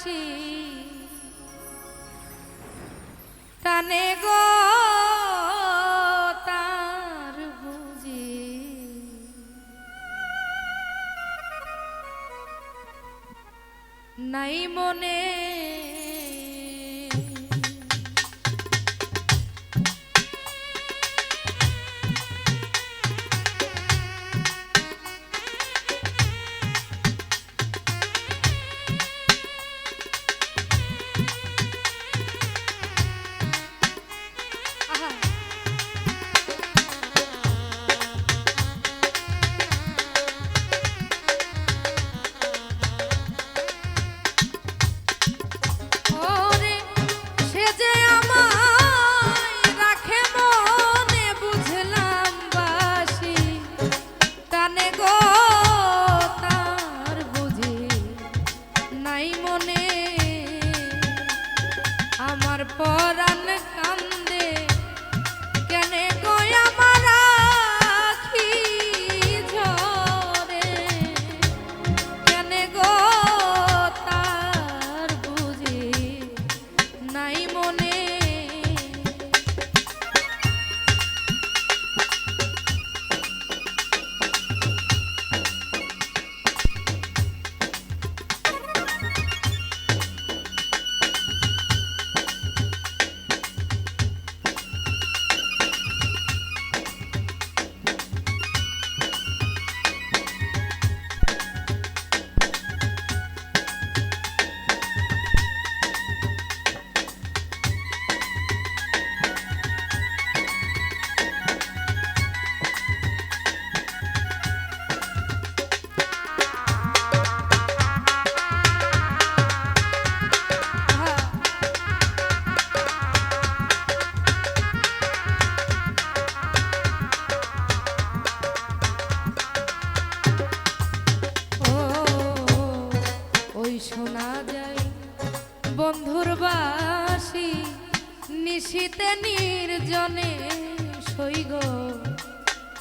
আসি। কানে গো তার বুঝি। নাই মনে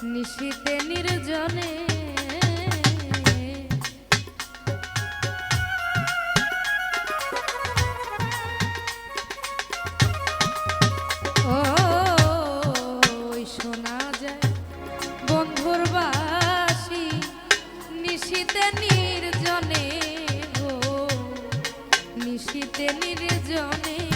নিশীতে নির্জনে। নির্জনে নিশীতে নির্জনে।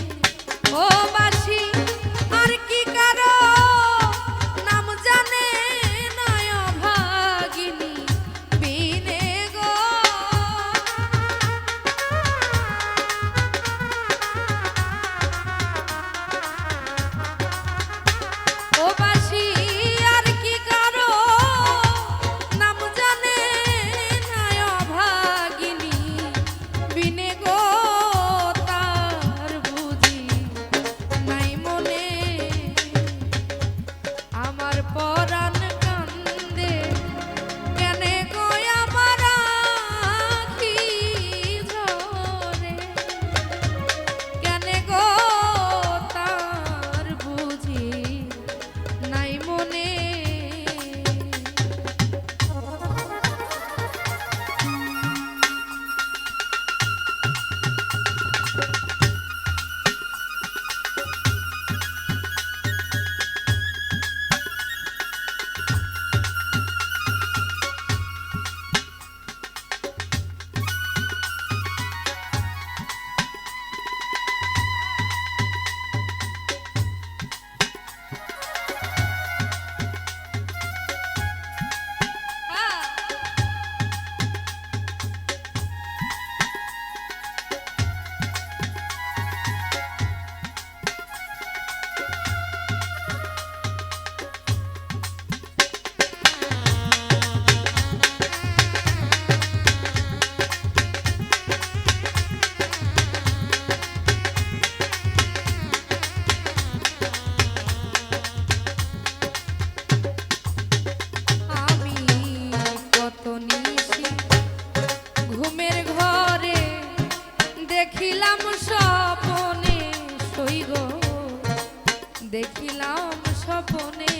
দেখিলাম স্বপনে।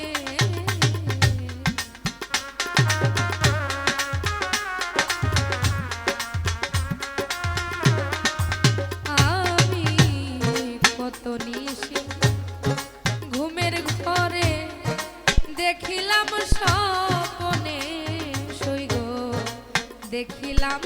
আমি কত নিশে ঘুমের ঘরে দেখিলাম স্বপনে। সৈগ দেখিলাম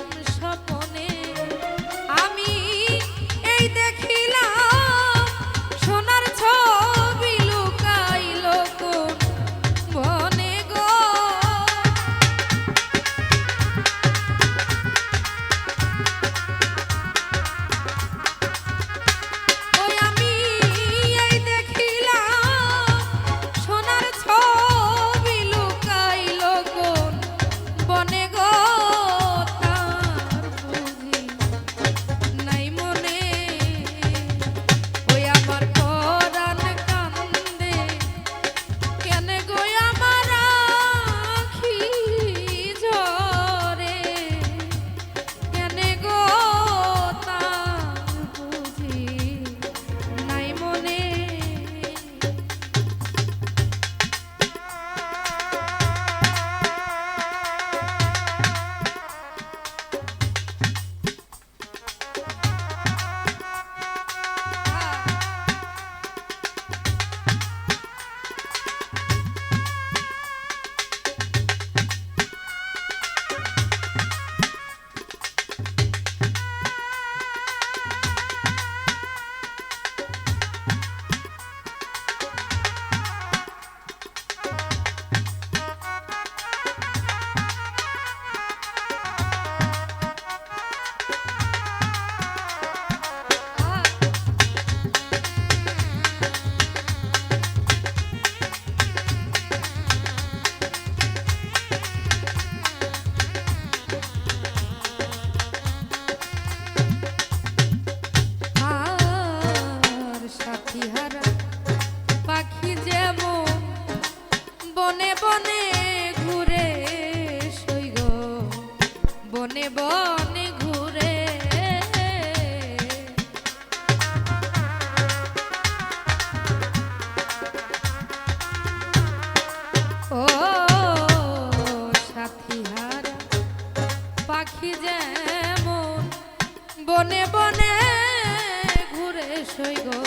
বনে বনে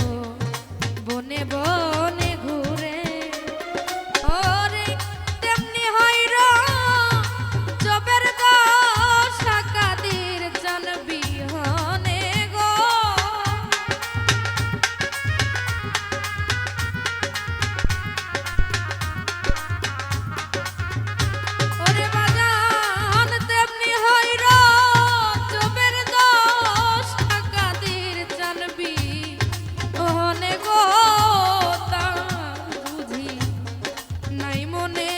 money.